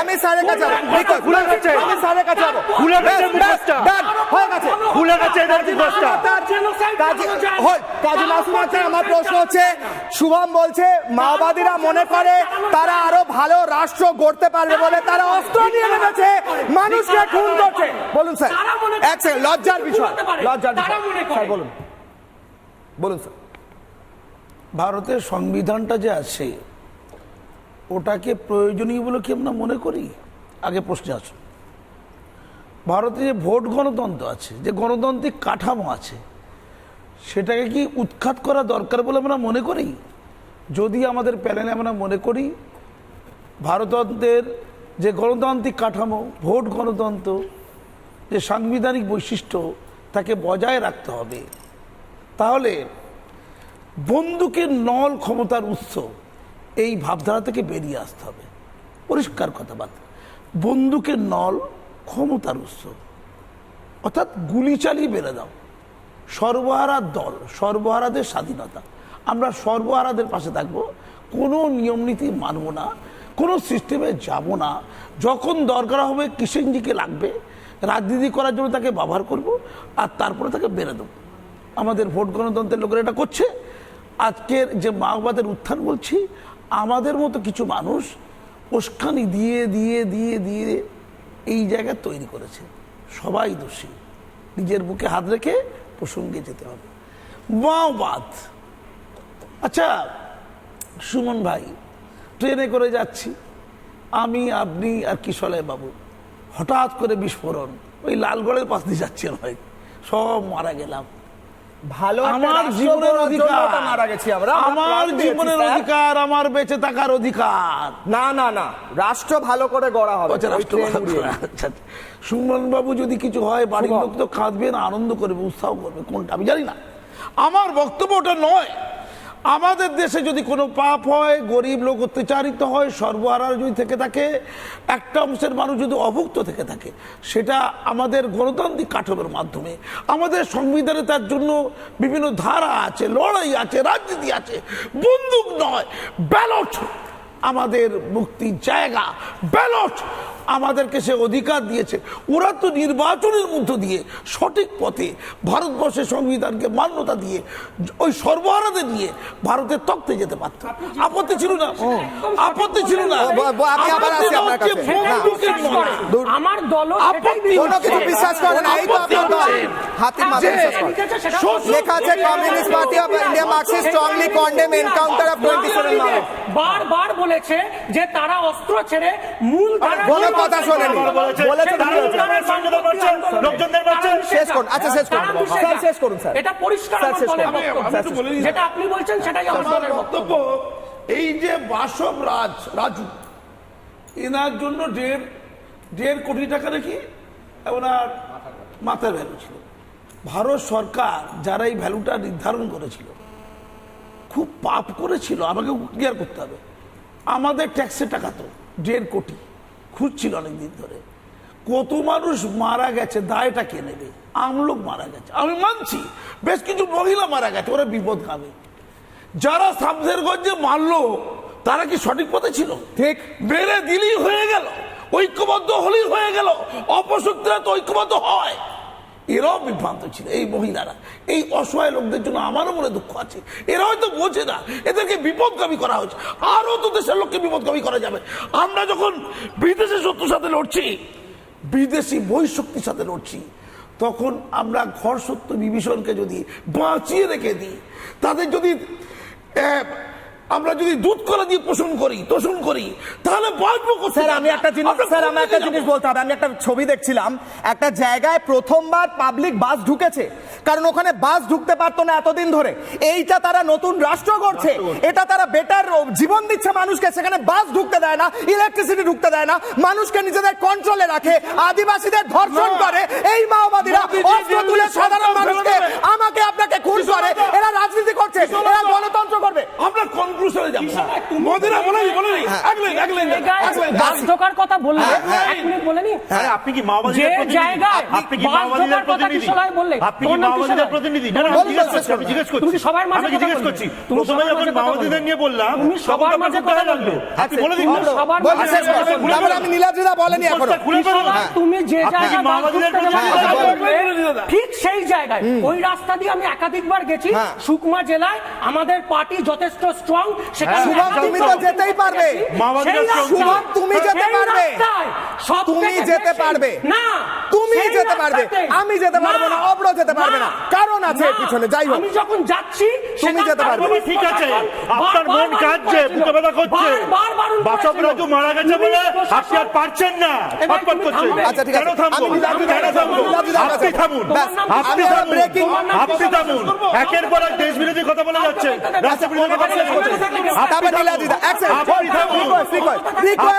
আমি স্যারের কাছে খুলে গেছে। আমি স্যারের কাছে খুলে গেছে মুখোশটা। হয়ে গেছে। খুলে গেছে এদের মুখোশটা। কাজী হয়, কাজী মাসুম আছেন, আমার প্রশ্ন হচ্ছে শুভম বলছে মাওবাদীরা মনে করে তারা আরও ভালো রাষ্ট্র গড়তে পারবে বলে তারা অস্ত্র নিয়ে নেমেছে। মানুষকে খুন করছে। বলুন স্যার। এক সেকেন্ড লজ্জার বিষয়। লজ্জার বিষয়। মনে বলুন। বলুন স্যার। ভারতের সংবিধানটা যে আছে ওটাকে প্রয়োজনীয় বলে কি আমরা মনে করি? আগে প্রশ্নে আসুন। ভারতে যে ভোট গণতন্ত্র আছে, যে গণতান্ত্রিক কাঠামো আছে, সেটাকে কি উৎখাত করা দরকার বলে আমরা মনে করি? যদি আমাদের প্যানেলে আমরা মনে করি ভারতন্ত্রের যে গণতান্ত্রিক কাঠামো, ভোট গণতন্ত্র, যে সাংবিধানিক বৈশিষ্ট্য, তাকে বজায় রাখতে হবে, তাহলে বন্দুকের নল ক্ষমতার উৎস এই ভাবধারা থেকে বেরিয়ে আসতে হবে। পরিষ্কার কথাবার্তা বন্দুকের নল ক্ষমতার উৎস। অর্থাৎ গুলি চালিয়ে বেড়ে দাও। সর্বহারার দল, সর্বহারাদের স্বাধীনতা। আমরা সর্বহারাদের পাশে থাকব। কোনো নিয়ম নীতি মানব না, কোনো সিস্টেমে যাব না। যখন দরকার হবে কিষেনজিকে লাগবে, রাজনীতি করার জন্য তাকে ব্যবহার করব আর তারপরে তাকে বেড়ে দেবো। আমাদের ভোট গণতন্ত্রের লোকেরা এটা করছে। আজকের যে মাওবাদের উত্থান বলছি আমাদের মতো কিছু মানুষ উস্কানি দিয়ে দিয়ে দিয়ে দিয়ে এই জায়গা তৈরি করেছে। সবাই দোষী। নিজের বুকে হাত রেখে প্রসঙ্গে যেতে হবে। মাওবাদ আচ্ছা সুমন ভাই, ট্রেনে করে যাচ্ছি। আমি, আপনি আর কিশলয় বাবু। হঠাৎ করে বিস্ফোরণ। ওই লালগড়ের পাশ দিয়ে যাচ্ছেন ভাই সব মারা গেলাম। ভালো আমার জীবনের অধিকার। মারা গেছি আমরা। আমরা জীবনের। অধিকার আমার বেঁচে থাকার অধিকার। না না না। রাষ্ট্র ভালো করে গড়া হবে। আচ্ছা। আচ্ছা, সুমন বাবু যদি কিছু হয় বাড়ির। লোক তো কাঁদবে না আনন্দ করবে উৎসাহ করবে। কোনটা? আমি জানি না। আমার বক্তব্য ওটা নয়। আমাদের দেশে যদি কোনো পাপ হয়, গরিব লোক অত্যাচারিত হয় সর্বহারা যদি থেকে থাকে, একটা অংশের মানুষ যদি অভুক্ত থেকে থাকে, সেটা আমাদের গণতান্ত্রিক কাঠামোর মাধ্যমে, আমাদের সংবিধানে তার জন্য বিভিন্ন ধারা আছে, লড়াই আছে, রাজনীতি আছে, বন্দুক নয়, ব্যালট, আমাদের মুক্তির জায়গা, ব্যালট আমাদেরকে সে অধিকার দিয়েছে। ওরা তো নির্বাচনের মধ্য দিয়ে সঠিক পথে ভারতবর্ষের সংবিধানকে মান্যতা দিয়ে ওই সর্বহারাদের দিয়ে ভারতের তক্তে যেতে পারত। আপত্তি ছিল না। আপত্তি ছিল না। আমার দল আপত্তি বিশ্বাস করেন এই তো আপনার দল। হাতির মাথা শোষণ লেখা আছে communist party of India marxist strongly condemn encounter of twenty seven বারবার বলেছে যে তারা অস্ত্র ছেড়ে মূল কোনো কথা শোনেনি। বলেছে। লোকজনদের শেষ করুন, আচ্ছা, শেষ করুন। স্যার, শেষ করুন, স্যার। এটা পরিষ্কার। যেটা আপনি বলছেন সেটাই আমার বক্তব্য। এই যে বাসব রাজ রাজু এনার জন্য দেড় দেড় কোটি টাকা নাকি? ওনার মাথার ভ্যালু ছিল। ভারত সরকার যারা এই ভ্যালুটা নির্ধারণ করেছিল খুব পাপ করেছিল আমাকে ক্লিয়ার করতে হবে। আমাদের ট্যাক্সের টাকা তো দেড় কোটি খুঁজছিল অনেকদিন ধরে। কত মানুষ মারা গেছে দায়টা কে নেবে? আমলোক মারা গেছে। আমি মানছি বেশ কিছু মহিলা মারা গেছে ওরা বিপদ খাবে যারা শামসেরগঞ্জে মারলো তারা কি সঠিক পথে ছিল? ঠিক। মেরে দিলেই হয়ে গেল ঐক্যবদ্ধ হলেই হয়ে গেল অপশক্তিরা তো ঐক্যবদ্ধ হয়। এরাও বিভ্রান্ত ছিল, এই মহিলারা, এই অসহায় লোকদের জন্য আমারও মনে দুঃখ আছে। এরা হয়তো বোঝে না, এদেরকে বিপদগামী করা হচ্ছে আরও তো দেশের লোককে বিপদগামী করা যাবে। আমরা যখন বিদেশি শত্রুর সাথে লড়ছি, বিদেশি বহিঃশক্তির সাথে লড়ছি, তখন আমরা ঘর সত্য বিভীষণকে যদি বাঁচিয়ে রেখে দিই, তাদের যদি আমরা যদি দুধ কলা দিয়ে পোষণ করি তোষণ করি তাহলে বাঁচবো স্যার আমি একটা জিনিস স্যার আমি একটা জিনিস বলতে হবে। আমি একটা ছবি দেখছিলাম। একটা জায়গায় প্রথমবার পাবলিক বাস ঢুকেছে। কারণ ওখানে বাস ঢুকতে পারতো না এতদিন ধরে। এইটা তারা নতুন রাষ্ট্র করছে এটা তারা বেটার জীবন দিচ্ছে মানুষকে। সেখানে বাস ঢুকতে দেয় না ইলেকট্রিসিটি ঢুকতে দেয় না। মানুষকে নিজেদের কন্ট্রোলে রাখে আদিবাসীদের ধর্ষণ করে। এই মাওবাদীরা অস্ত্র তুলে সাধারণ মানুষকে। আমাকে আপনাকে খুন করে এরা রাজনীতি করছে এরা গণতন্ত্র করবে। আমরা অগ্রসরে যাব। মদিনা বলেনি বলেনি এক লাইন এক লাইন বাস ঢোকার কথা বললে হ্যাঁ, এক মিনিট বলেনি? আরে আপনি কি মাওবাদীদের যে প্রতিনিধি? আপনি কি মাওবাদীদের প্রতিনিধি? কিশোরায় বললে। আপনি কি মাওবাদীদের প্রতিনিধি? না না, আমি জিজ্ঞেস করছি জিজ্ঞেস করছি। তুমি সবার মাঝে কথা জিজ্ঞেস করছি। তুমি প্রথমে যখন মাওবাদীদের নিয়ে বললাম তুমি সবার মাঝে কথা বলবে। আপনি বলে দিন। সবার মাঝে। তারপরে আমি নীলাদ্রিদা বলেনি এখনও। তুমি যে বাস মাওবাদীদের প্রতিনিধি? না, ঠিক সেই জায়গায় ওই রাস্তা দিয়ে আমি একাধিকবার গেছি হ্যাঁ। সুকমা জেলায় আমাদের পার্টি যথেষ্ট স্ট্রং সেখানে তুমি তো যেতেই পারবে। তুমি যেতে পারবে। সব তুমি যেতে পারবে। না তুমি যেতে পারবে। আমি যেতে পারব না, অব্র যেতে পারবে না। কারণ আছে পিছনে, যাই হোক। আমি যখন যাচ্ছি তুমি যেতে পারবে। ঠিক আছে, আপনার মন কাঁদছে, বুকে ব্যথা করছে। বাসব রাজু মারা গেছে বলে আপনি আর পারছেন না। ছটফট করছেন আচ্ছা, ঠিক আছে। আমি কেন থামবো? আপনি থামুন। আপনি থামুন। আপনি থামুন। একের পর এক দেশ বিরোধী কথা বলে যাচ্ছেন রাষ্ট্র বিরোধী কথা বলে এক সেকেন্ড আপনি থামুন। Request request request